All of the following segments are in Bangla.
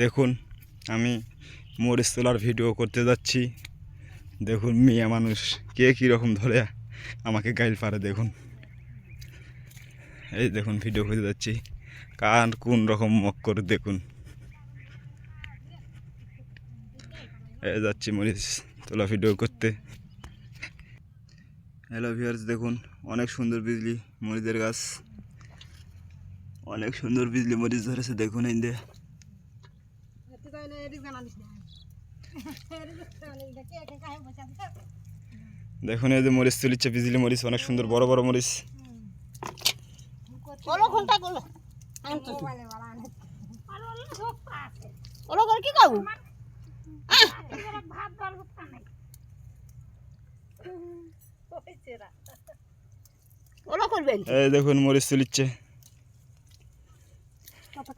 দেখুন, আমি মরিচ তোলার ভিডিও করতে যাচ্ছি। দেখুন, মিয়া মানুষ, কে কীরকম ধরে আমাকে গাইল পারে, দেখুন। এই দেখুন, ভিডিও করতে যাচ্ছি। কার কোন রকম মক করে, দেখুন। এই যাচ্ছি মরিচ তোলা ভিডিও করতে। হ্যালো ভিউয়ার্স, দেখুন, অনেক সুন্দর বিজলি, মরিচের গাছ। অনেক সুন্দর বিজলি মরিচ ধরেছে দেখুন এই দিয়ে দেখুন এই যে মরিচ তুলিচ্ছে বিজলি মরিচ অনেক সুন্দর বড় বড় মরিচ। এই দেখুন মরিচ তুলিচ্ছে।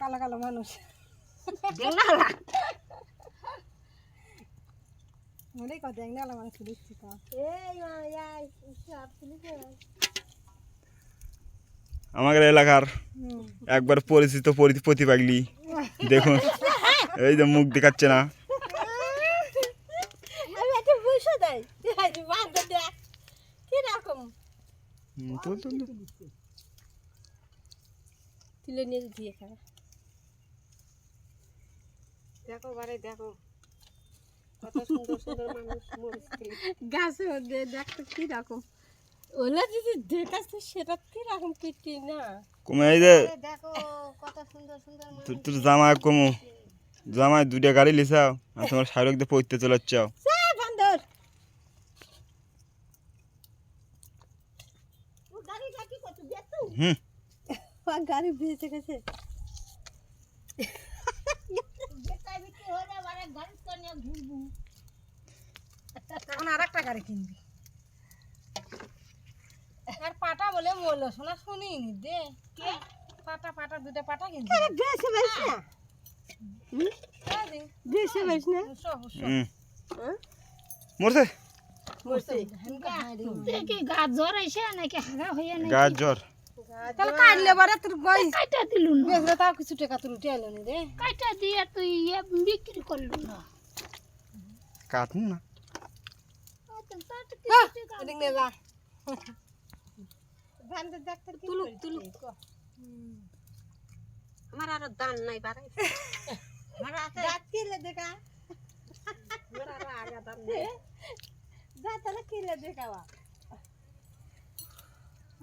কালো কালো মানুষ। না না মনে কত দেখ মানুষ দেখছি তো। আমাদের এলাকার একবার পরিচিত পরি- প্রতিপাগলি। দেখুন এই যে মুখ দেখাচ্ছে না। তুলে নিয়ে দিয়ে খাবে দেখো বারে দেখো। কত সুন্দর সুন্দর মানুষ। গাছে দেখতে কীরকম। ওলা যদি দেখাস তো সেটা কীরকম পিটি না? কমে এই যে দেখো কত সুন্দর সুন্দর মানুষ। তোর তোর জামাই কমু জামাই দুইটা গাড়ি লিসাও আর তোমার শাহরুখ দিয়ে পড়তে চলাচ্ছাও বান্দর। ও গাড়িটা কি করছ? দেখতো? হুম। গাড়ি বেঁচে গেছে বেকার বিক্রি হলে মানে গাড়ি তো নিয়ে ঘুরবো এখন আর একটা গাড়ি কিনবি। আর পাটা বলে বলল শোনা শুনিনি দে। পাটা পাটা দুটো পাটা কিনবি। বেশি বেশি না। বেশি বেশি না? হুম। মরছে? দেখি গা জ্বর নাকি হাগা হইয়া নাকি? গাছ তাহলে কাটলে বারে তোর গই। কাইটা দিলু না। বেচলে তাও কিছু টাকা এলো নি রে কাইটা দিয়ে তুই ইয়ে বিক্রি করলু না। কাটুন না। এদিক নিয়ে যা। তুলুক তুলুক। আমার আরও দান নাই বাড়াই আমার আছে দাঁত কিলে দেখা। আমার আরও আগা দান নেই। দাঁত কিলে দেখাবা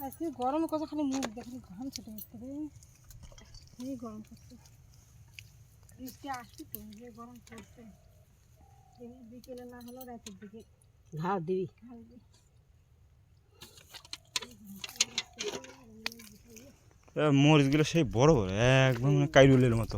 আজকে গরমে কত খালি মুখ দেখলি গরম ছোট হচ্ছে রে। এই গরম করছে বৃষ্টি আসবি তো যে গরম পড়ছে। বিকেলে না হলেও রাতের দিকে। ঘাও দিবি। মরিচগুলো সেই বড় বড় একদম মানে কাইরুলের মতো।